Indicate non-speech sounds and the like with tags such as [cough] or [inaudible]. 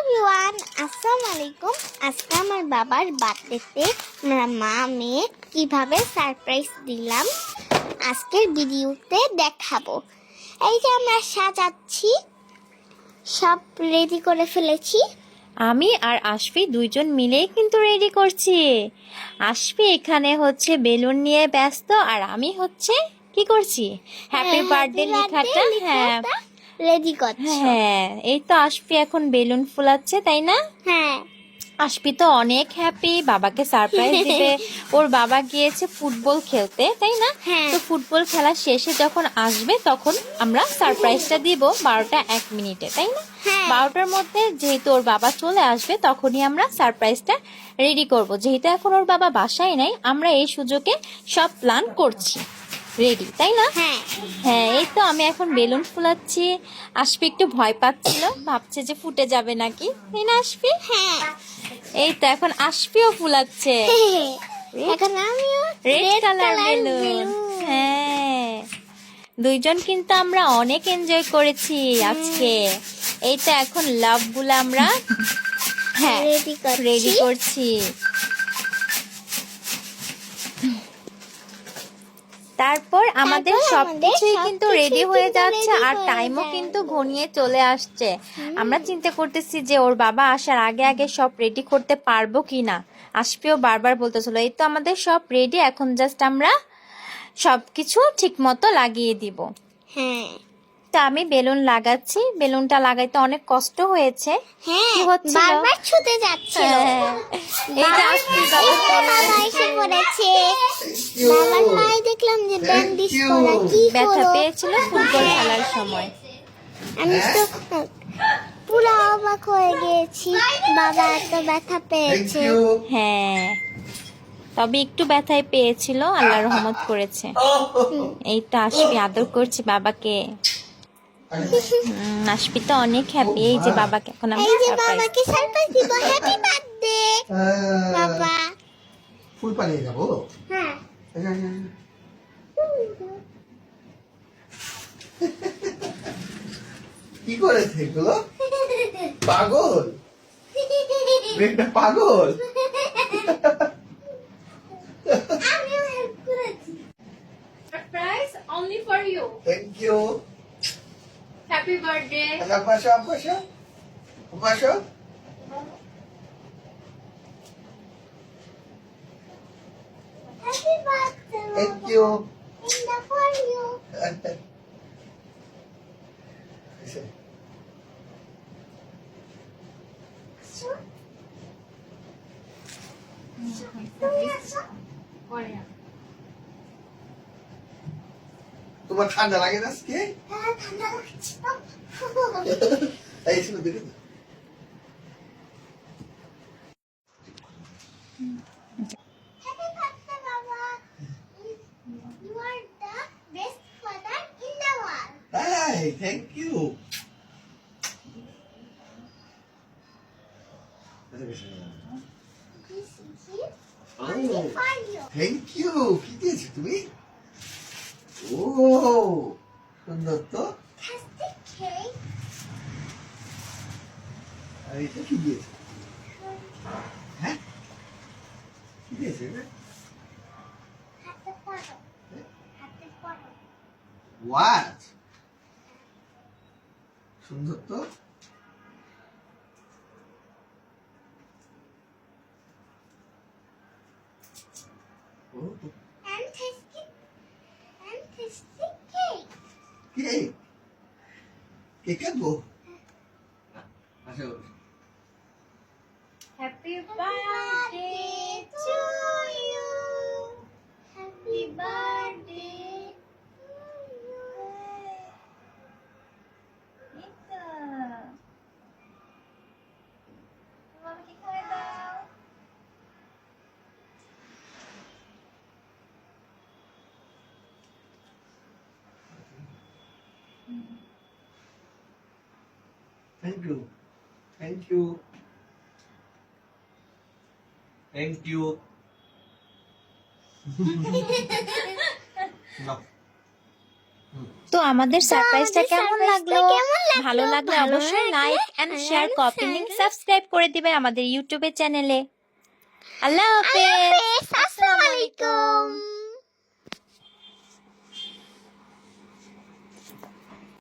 Everyone আসসালামু আলাইকুম। আজকে আমার বাবার বার্থডেতে মা মেয়ে কীভাবে সারপ্রাইজ দিলাম আজকের ভিডিওতে দেখাবো। এই যে আমরা সাজাচ্ছি সব রেডি করে ফেলেছি। আমি আর আশফি দুইজন মিলেই কিন্তু রেডি করছি। আশফি এখানে হচ্ছে বেলুন নিয়ে ব্যস্ত আর আমি হচ্ছে কি করছি? হ্যাপি বার্থডে লেখাটা। হ্যাঁ। রেডি করছি? হ্যাঁ এই তো আশফি এখন বেলুন ফুলাচ্ছে তাই না? হ্যাঁ। আশফি তো অনেক হ্যাপি বাবাকে সারপ্রাইজ [laughs] দিবে। ওর বাবা গিয়েছে ফুটবল খেলতে তাই না? হ্যাঁ। তো ফুটবল খেলা শেষে যখন আসবে তখন আমরা সারপ্রাইজটা দিব বারোটা এক মিনিটে তাই না? হ্যাঁ। বারোটার মধ্যে যেহেতু ওর বাবা চলে আসবে তখনই আমরা সারপ্রাইজটা রেডি করব। যেহেতু এখন ওর বাবা বাসায় নাই আমরা এই সুযোগে সব প্ল্যান করছি। রেডি তাই না? হ্যাঁ। হ্যাঁ এই তো আমি এখন বেলুন ফুলাচ্ছি। আসবি একটু ভয় পাচ্ছিল ভাবছে যে ফুটে যাবে নাকি। তাই না আশফি? হ্যাঁ। এই তো এখন আসবিও ফুলাচ্ছে। এখন আমিও রেড কালার বেলুন। হ্যাঁ। দুইজন কিন্তু আমরা অনেক এনজয় করেছি আজকে। এই তো এখন লাভগুলো আমরা [laughs] হ্যাঁ রেডি করছি রেডি করছি তারপর আমাদের সবকিছুই কিন্তু রেডি হয়ে যাচ্ছে আর টাইমও কিন্তু ঘনিয়ে চলে আসছে। আমরা চিন্তা করতেছি যে ওর বাবা আসার আগে আগে সব রেডি করতে পারব কি না আসবেও বারবার বলতেছিল এই তো আমাদের সব রেডি এখন জাস্ট আমরা সবকিছু ঠিক মতো লাগিয়ে দিব। হ্যাঁ। তা আমি বেলুন লাগাচ্ছি। বেলুনটা লাগাইতে অনেক কষ্ট হয়েছে। হ্যাঁ বারবার হ্যাঁ, এইটা এসে পড়েছে। বাবার পায়ে দেখলাম যে ব্যান্ডেজ করা কি ব্যথা পেয়েছিল ফুটবল খেলার সময়। আমি তো পুরো অবাক হয়ে গিয়েছি বাবা এত ব্যথা পেয়েছে। হ্যাঁ। তবে একটু ব্যথায় পেয়েছিল আল্লাহ রহমত করেছে। [laughs] এই তো আসবি আদর করছি বাবাকে। উম, আশপি তো অনেক হ্যাপি এই যে বাবাকে এখন আমরা এই যে বাবাকে সারপ্রাইজ দিব হ্যাপি বার্থডে বাবা। ফুল পালিয়ে যাব? হ্যাঁ। কি করেছে এগুলো? পাগল? মেয়েটা পাগল? Surprise only for you. Thank you Happy birthday. আব্বাসো আব্বাসো আব্বাসো হ্যাপি বার্থডে থ্যাংক ইউ ইন্দা ফর ইউ তুমি আসো তোমার ঠান্ডা লাগে না আজকে হ্যাঁ এই ছিল দেখে thank Oh, you. thank you. কি দিয়েছ তুমি 오, 끝났다? 파스티케이? 아이, 또 기계에서. 에? 기계에서 왜? What? 숨졌다? 어? কেক কাটবো আচ্ছা Happy Birthday to you. Thank you thank you thank you তো আমাদের সারপ্রাইজটা কেমন লাগল? ভালো লাগলে অবশ্যই like and share copy. Link subscribe করে দিবেন আমাদের ইউটিউবে চ্যানেলে আল্লাহ হাফেজ। হাফেজ।